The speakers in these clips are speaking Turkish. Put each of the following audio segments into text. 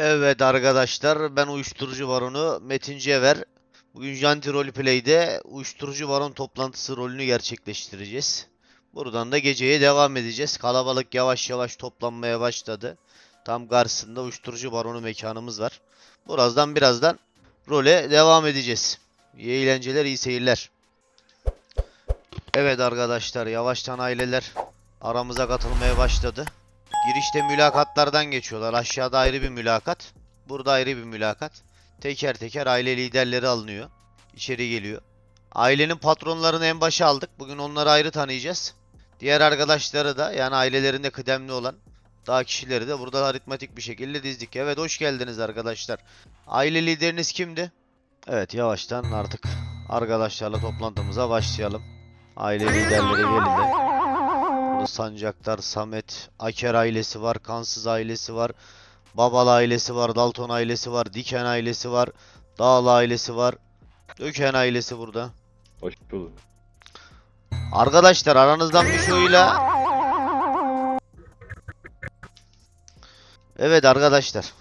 Evet arkadaşlar ben uyuşturucu baronu Metin Cever. Bugün Janti Roleplay'de uyuşturucu baron toplantısı rolünü gerçekleştireceğiz. Buradan da geceye devam edeceğiz. Kalabalık yavaş yavaş toplanmaya başladı. Tam karşısında uyuşturucu baronu mekanımız var. Birazdan birazdan role devam edeceğiz. İyi eğlenceler, iyi seyirler. Evet arkadaşlar yavaştan aileler aramıza katılmaya başladı. Girişte mülakatlardan geçiyorlar. Aşağıda ayrı bir mülakat. Burada ayrı bir mülakat. Teker teker aile liderleri alınıyor. İçeri geliyor. Ailenin patronlarını en başa aldık. Bugün onları ayrı tanıyacağız. Diğer arkadaşları da yani ailelerinde kıdemli olan daha kişileri de burada aritmatik bir şekilde dizdik. Evet hoş geldiniz arkadaşlar. Aile lideriniz kimdi? Evet yavaştan artık arkadaşlarla toplantımıza başlayalım. Aile liderleri gelin. Sancaktar, Samet, Aker ailesi var, Kansız ailesi var, Babal ailesi var, Dalton ailesi var, Diken ailesi var, Dağlı ailesi var, Döken ailesi burada. Hoş bulduk. Arkadaşlar aranızdan bir şuyla Evet arkadaşlar.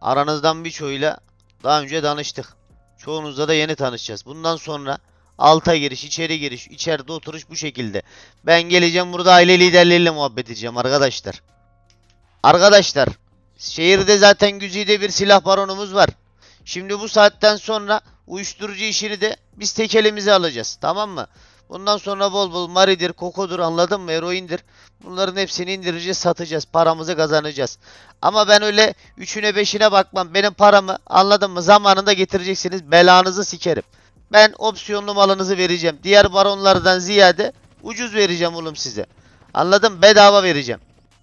Aranızdan birçoğuyla daha önce tanıştık. Çoğunuzla da yeni tanışacağız. Bundan sonra alta giriş, içeri giriş, içeride oturuş bu şekilde. Ben geleceğim burada aile liderleriyle muhabbet edeceğim arkadaşlar. Arkadaşlar, şehirde zaten güzide bir silah baronumuz var. Şimdi bu saatten sonra uyuşturucu işini de biz tek elimize alacağız. Tamam mı? Bundan sonra bol bol maridir, kokodur anladın mı? Eroindir. Bunların hepsini indireceğiz, satacağız. Paramızı kazanacağız. Ama ben öyle üçüne beşine bakmam. Benim paramı anladın mı? Zamanında getireceksiniz. Belanızı sikerim. Ben opsiyonlu malınızı vereceğim. Diğer baronlardan ziyade ucuz vereceğim oğlum size. Anladın mı? Bedava vereceğim.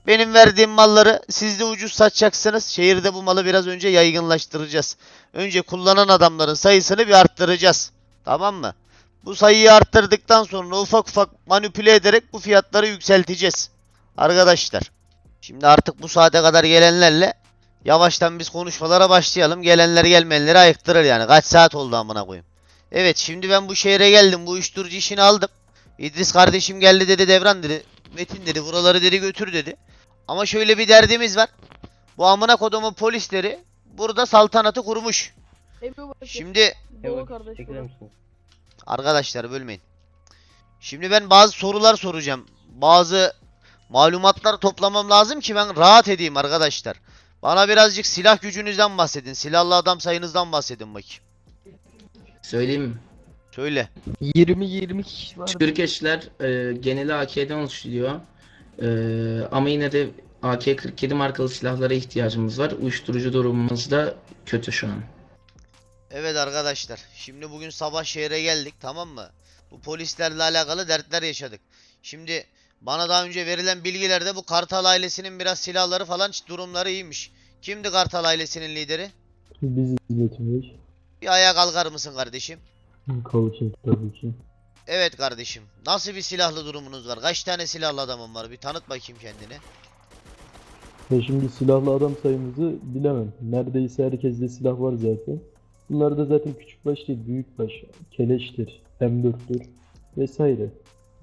Benim verdiğim malları siz de ucuz satacaksınız. Şehirde bu malı biraz önce yaygınlaştıracağız. Önce kullanan adamların sayısını bir arttıracağız. Tamam mı? Bu sayıyı arttırdıktan sonra ufak ufak manipüle ederek bu fiyatları yükselteceğiz. Arkadaşlar. Şimdi artık bu saate kadar gelenlerle yavaştan biz konuşmalara başlayalım. Gelenler gelmeyenleri ayıktırır yani. Kaç saat oldu amına koyayım. Evet şimdi ben bu şehre geldim. Bu uyuşturucu işini aldım. İdris kardeşim geldi dedi Devran dedi. Metin dedi buraları dedi götür dedi. Ama şöyle bir derdimiz var. Bu amına kodumun polisleri burada saltanatı kurmuş. Şimdi? Arkadaşlar bölmeyin. Şimdi ben bazı sorular soracağım. Bazı malumatlar toplamam lazım ki ben rahat edeyim arkadaşlar. Bana birazcık silah gücünüzden bahsedin. Silahlı adam sayınızdan bahsedin bakayım. Söyleyeyim mi? Söyle. 20-20 kişi var. Türkeşler e, geneli AK'den oluşuyor. E, ama yine de AK-47 markalı silahlara ihtiyacımız var. Uyuşturucu durumumuz da kötü şu an. Evet arkadaşlar. Şimdi bugün sabah şehre geldik tamam mı? Bu polislerle alakalı dertler yaşadık. Şimdi bana daha önce verilen bilgilerde bu Kartal ailesinin biraz silahları falan durumları iyiymiş. Kimdi Kartal ailesinin lideri? Biziz Metin Bey. Bir ayağa kalkar mısın kardeşim? Coaching tabii ki. Evet kardeşim. Nasıl bir silahlı durumunuz var? Kaç tane silahlı adamın var? Bir tanıt bakayım kendini. Ya şimdi silahlı adam sayımızı bilemem. Neredeyse herkeste silah var zaten. Bunlar da zaten küçük baş değil, büyük baş. Keleştir, M4'tür vesaire.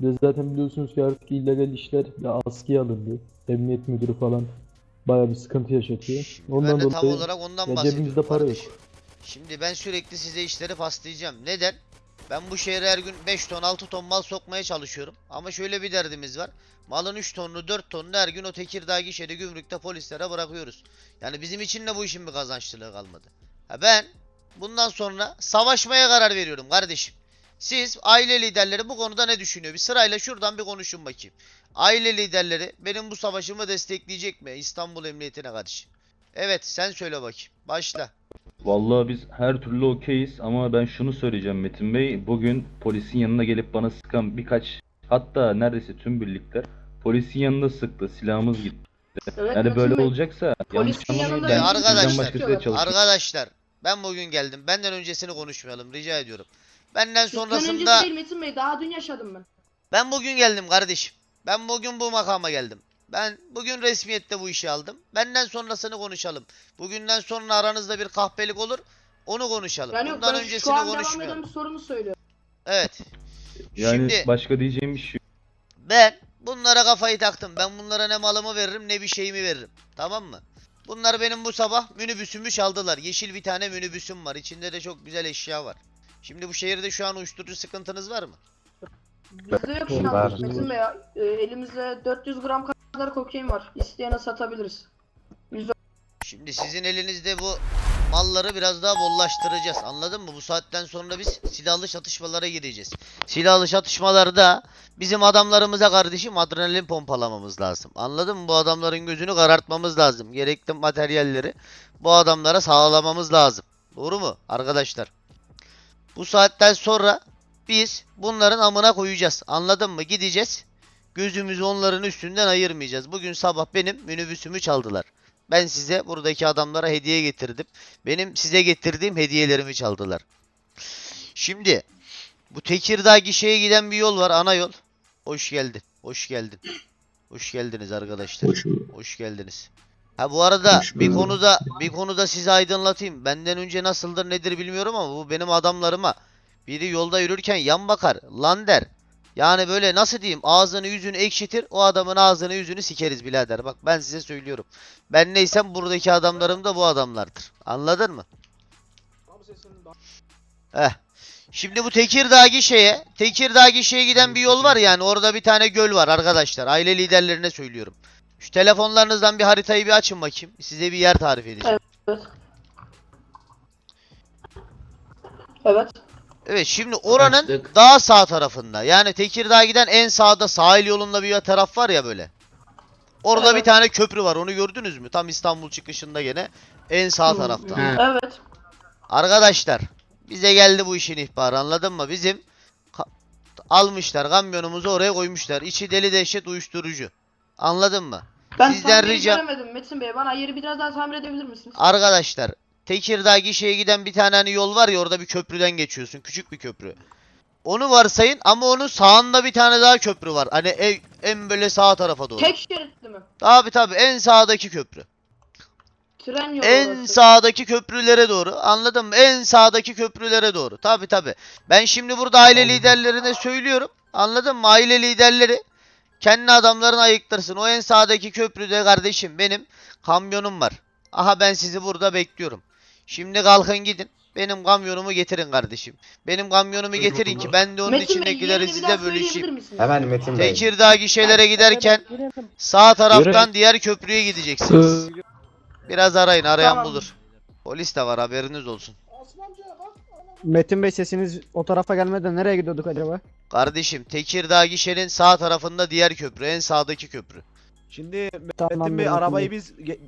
De zaten biliyorsunuz ki artık illegal işler ya askıya alındı. Emniyet müdürü falan bayağı bir sıkıntı yaşatıyor. Ondan ben de tam dolayı olarak ondan ya bahsediyorum cebimizde para yok. Şimdi ben sürekli size işleri paslayacağım. Neden? Ben bu şehre her gün 5 ton 6 ton mal sokmaya çalışıyorum. Ama şöyle bir derdimiz var. Malın 3 tonunu 4 tonunu her gün o Tekirdağ gişede gümrükte polislere bırakıyoruz. Yani bizim için de bu işin bir kazançlılığı kalmadı. Ha ben bundan sonra savaşmaya karar veriyorum kardeşim. Siz aile liderleri bu konuda ne düşünüyor? Bir sırayla şuradan bir konuşun bakayım. Aile liderleri benim bu savaşımı destekleyecek mi İstanbul Emniyetine karşı? Evet sen söyle bakayım. Başla. Vallahi biz her türlü okeyiz ama ben şunu söyleyeceğim Metin Bey. Bugün polisin yanına gelip bana sıkan birkaç hatta neredeyse tüm birlikler polisin yanında sıktı. Silahımız gitti. Evet, Yani böyle Bey. olacaksa Polisin yanında Ben arkadaşlar. Arkadaşlar ben bugün geldim. Benden öncesini konuşmayalım rica ediyorum. Benden sonrasında öncesi değil Metin Bey. Daha dün yaşadım ben. ben bugün geldim kardeşim. Ben bugün bu makama geldim. Ben bugün resmiyette bu işi aldım. Benden sonrasını konuşalım. Bugünden sonra aranızda bir kahpelik olur. Onu konuşalım. Yani Bundan ben şu öncesini an devam eden konuşmayalım. bir sorunu söylüyorum. Evet. Yani Şimdi başka diyeceğim bir şey yok. ben bunlara kafayı taktım. Ben bunlara ne malımı veririm ne bir şeyimi veririm. Tamam mı? Bunlar benim bu sabah minibüsümü çaldılar. Yeşil bir tane minibüsüm var. İçinde de çok güzel eşya var. Şimdi bu şehirde şu an uyuşturucu sıkıntınız var mı? Bizde yok şu an. Metin Bey e, elimizde 400 gram kadar kokain var. İsteyene satabiliriz. Şimdi sizin elinizde bu malları biraz daha bollaştıracağız. Anladın mı? Bu saatten sonra biz silahlı çatışmalara gireceğiz. Silahlı çatışmalarda bizim adamlarımıza kardeşim adrenalin pompalamamız lazım. Anladın mı? Bu adamların gözünü karartmamız lazım. Gerekli materyalleri bu adamlara sağlamamız lazım. Doğru mu arkadaşlar? Bu saatten sonra biz bunların amına koyacağız. Anladın mı? Gideceğiz. Gözümüzü onların üstünden ayırmayacağız. Bugün sabah benim minibüsümü çaldılar. Ben size buradaki adamlara hediye getirdim. Benim size getirdiğim hediyelerimi çaldılar. Şimdi bu Tekirdağ gişeye giden bir yol var, ana yol. Hoş geldin. Hoş geldin. Hoş geldiniz arkadaşlar. Hoş geldiniz. Ha bu arada Hoş bir konuda bir konuda size aydınlatayım. Benden önce nasıldır nedir bilmiyorum ama bu benim adamlarıma biri yolda yürürken yan bakar lan der. Yani böyle nasıl diyeyim ağzını yüzünü ekşitir o adamın ağzını yüzünü sikeriz birader. Bak ben size söylüyorum. Ben neysem buradaki adamlarım da bu adamlardır. Anladın mı? Eh. Şimdi bu Tekirdağ gişeye, Tekirdağ gişeye giden bir yol var yani orada bir tane göl var arkadaşlar. Aile liderlerine söylüyorum. Şu telefonlarınızdan bir haritayı bir açın bakayım. Size bir yer tarif edeceğim. Evet. Evet. Evet şimdi oranın Açtık. daha sağ tarafında. Yani Tekirdağ giden en sağda sahil yolunda bir taraf var ya böyle. Orada bir Evet. tane köprü var. Onu gördünüz mü? Tam İstanbul çıkışında gene en sağ tarafta. Evet. Arkadaşlar bize geldi bu işin ihbarı anladın mı? Bizim ka- almışlar kamyonumuzu oraya koymuşlar. İçi deli dehşet uyuşturucu. Anladın mı? Ben Sizden yeri ricam- göremedim Metin Bey. Bana yeri biraz daha tamir edebilir misiniz? Arkadaşlar Tekirdağ gişeye giden bir tane hani yol var ya orada bir köprüden geçiyorsun. Küçük bir köprü. Onu varsayın ama onun sağında bir tane daha köprü var. Hani en, en böyle sağ tarafa doğru. Tek şeritli mi? Tabi tabi en sağdaki köprü. Tren yolu En orası. sağdaki köprülere doğru. Anladın mı? En sağdaki köprülere doğru. Tabi tabi. Ben şimdi burada aile liderlerine söylüyorum. Anladın mı? Aile liderleri kendi adamlarını ayıktırsın. O en sağdaki köprüde kardeşim benim kamyonum var. Aha ben sizi burada bekliyorum. Şimdi kalkın gidin. Benim kamyonumu getirin kardeşim. Benim kamyonumu getirin ki ben de onun Metin içindekileri yerini bir size söyleyebilir bölüşeyim. Hemen Metin Bey. Tekirdağ gişelere giderken sağ taraftan diğer köprüye gideceksiniz. Biraz arayın arayan Tamam. bulur. Polis de var haberiniz olsun. Metin Bey sesiniz o tarafa gelmeden nereye gidiyorduk acaba? Kardeşim Tekirdağ gişenin sağ tarafında diğer köprü en sağdaki köprü. Şimdi Tamam, Metin Bey Metin arabayı Bey. biz ge-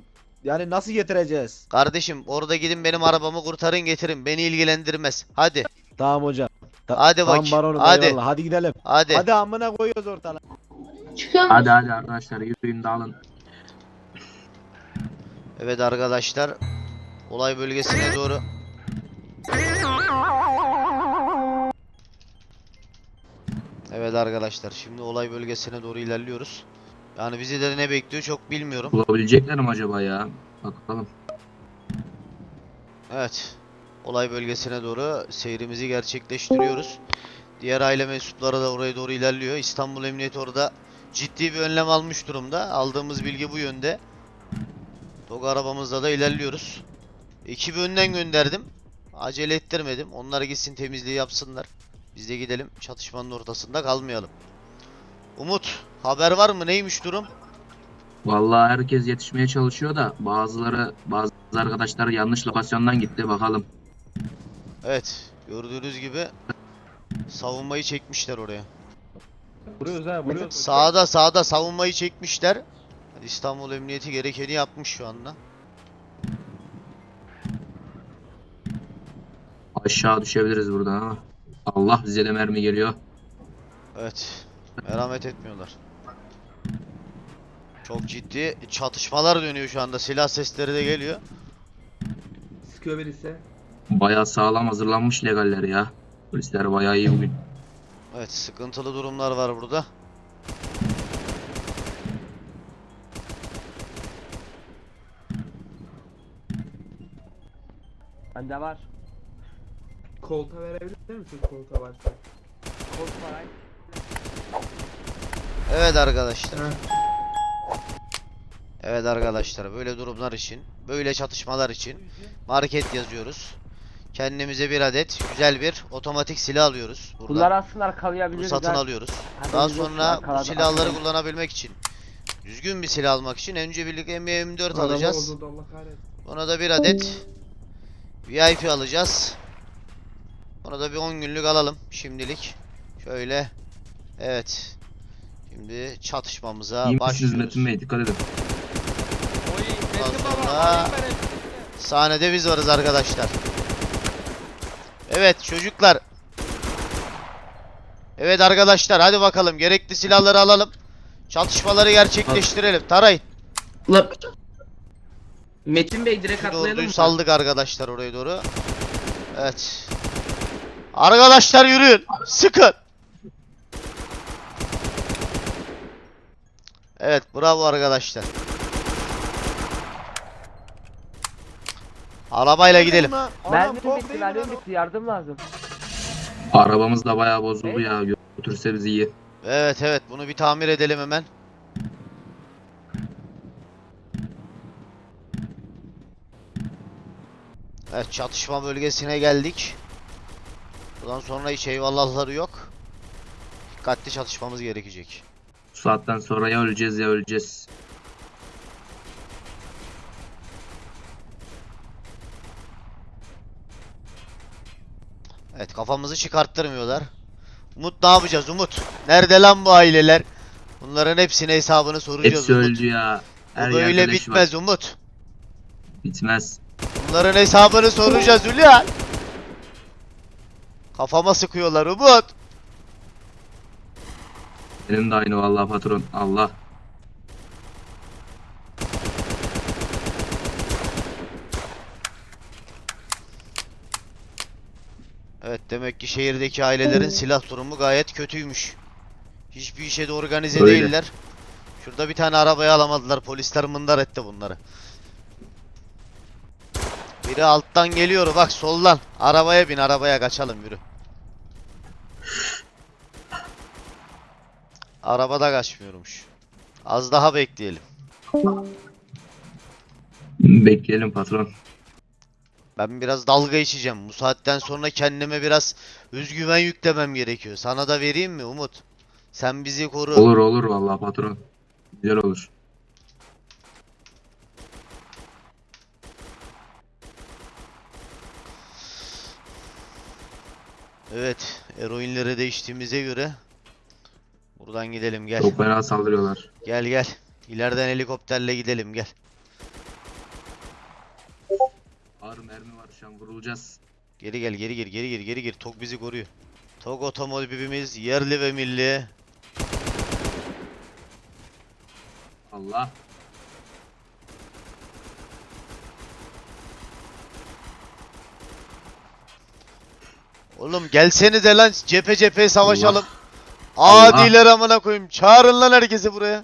yani nasıl getireceğiz? Kardeşim orada gidin benim arabamı kurtarın getirin beni ilgilendirmez. Hadi Tamam hocam. Ta- Hadi tamam baronum hadi. eyvallah. Hadi gidelim. hadi. Hadi amına koyuyoruz ortalığı. Hadi hadi arkadaşlar yürüyün dağılın. Evet arkadaşlar olay bölgesine doğru. Evet arkadaşlar şimdi olay bölgesine doğru ilerliyoruz. Yani bizi de ne bekliyor çok bilmiyorum. Bulabilecekler mi acaba ya? Bakalım. Evet. Olay bölgesine doğru seyrimizi gerçekleştiriyoruz. Diğer aile mensupları da oraya doğru ilerliyor. İstanbul Emniyeti orada ciddi bir önlem almış durumda. Aldığımız bilgi bu yönde. Tog arabamızla da ilerliyoruz. Ekibi önden gönderdim. Acele ettirmedim. Onlar gitsin temizliği yapsınlar. Biz de gidelim çatışmanın ortasında kalmayalım. Umut, haber var mı? Neymiş durum? Vallahi herkes yetişmeye çalışıyor da bazıları bazı arkadaşlar yanlış lokasyondan gitti bakalım. Evet, gördüğünüz gibi savunmayı çekmişler oraya. Vuruyoruz ha vuruyoruz. Sağda sağda savunmayı çekmişler. İstanbul Emniyeti gerekeni yapmış şu anda. Aşağı düşebiliriz buradan ama. Allah bize de mermi geliyor. Evet. Merhamet etmiyorlar. Çok ciddi çatışmalar dönüyor şu anda. Silah sesleri de geliyor. Sıkıyor birisi. Bayağı sağlam hazırlanmış legaller ya. Polisler bayağı iyi bugün. Evet, sıkıntılı durumlar var burada. Bende var. Kolta verebilir misin kolta varsa? Evet arkadaşlar. Evet arkadaşlar, böyle durumlar için böyle çatışmalar için market yazıyoruz. Kendimize bir adet güzel bir otomatik silah alıyoruz. Buradan. Bunlar aslında Bunu arkalayabiliriz. satın ha. alıyoruz. Daha sonra bu silahları kullanabilmek için düzgün bir silah almak için önce birlikte M24 Araba alacağız. kahretsin. Ona da bir adet VIP alacağız. Ona da bir 10 günlük alalım şimdilik. Şöyle. Evet. Şimdi çatışmamıza İyi başlıyoruz. Metin Bey? Dikkat edin. Ondan sonra sahnede biz varız arkadaşlar. Evet çocuklar. Evet arkadaşlar hadi bakalım gerekli silahları alalım. Çatışmaları gerçekleştirelim. Tarayın. La... Metin Bey direkt Şu atlayalım orduyu mı? saldık arkadaşlar oraya doğru. Evet. Arkadaşlar yürüyün. Sıkın. Evet bravo arkadaşlar. Arabayla gidelim. Mermi bitti, mermi bitti. Yardım lazım. Arabamız da bayağı bozuldu ya. Götürse bizi iyi. Evet evet bunu bir tamir edelim hemen. Evet çatışma bölgesine geldik. Buradan sonra hiç eyvallahları yok. Dikkatli çatışmamız gerekecek. Bu saatten sonra ya öleceğiz ya öleceğiz. Evet kafamızı çıkarttırmıyorlar. Umut ne yapacağız Umut? Nerede lan bu aileler? Bunların hepsine hesabını soracağız Hepsi Umut. öldü ya. Bu Her böyle yerde leş var. bitmez Umut. Bitmez. Bunların hesabını soracağız Hülya. Kafama sıkıyorlar Umut. Benim de aynı vallahi patron. Allah. Evet demek ki şehirdeki ailelerin silah durumu gayet kötüymüş. Hiçbir işe de organize Öyle. değiller. Şurada bir tane arabayı alamadılar. Polisler mındar etti bunları. Biri alttan geliyor bak soldan. Arabaya bin arabaya kaçalım yürü. Arabada kaçmıyormuş. Az daha bekleyelim. Bekleyelim patron. Ben biraz dalga içeceğim. Bu saatten sonra kendime biraz özgüven yüklemem gerekiyor. Sana da vereyim mi Umut? Sen bizi koru. Olur olur vallahi patron. Güzel olur. Evet, eroinlere değiştiğimize göre buradan gidelim gel. Çok fena saldırıyorlar. Gel gel. İleriden helikopterle gidelim gel. Ağır mermi var şu an vurulacağız. Geri gel, geri gir, geri gir, geri gir. Tok bizi koruyor. Tok otomobilimiz yerli ve milli. Allah. Oğlum gelsenize lan cephe cephe savaşalım. Allah. Adiler amına koyayım. Çağırın lan herkesi buraya.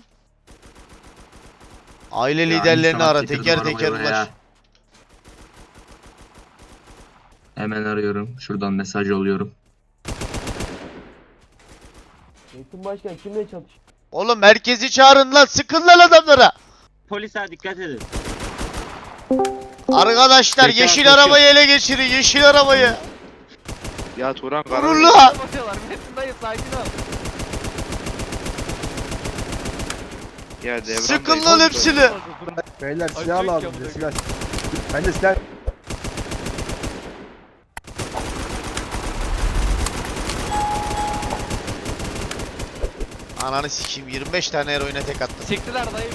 Aile Ya liderlerini inşallah ara teker arabayı teker oraya. ulaş. Hemen arıyorum. Şuradan mesaj yolluyorum. Metin Başkan kimle çatış? Oğlum herkesi çağırın lan sıkın lan adamlara. Polisler dikkat edin. Arkadaşlar Teker yeşil koşuyor. arabayı ele geçirin yeşil arabayı. Ya Turan Vurun lan. Basıyorlar. Metin dayı sakin ol. Ya devran Sıkın Bey, lan hepsini. Beyler silah lazım bize silah. Bence silah. Ananı sikeyim 25 tane eroine tek attım. Çektiler dayı.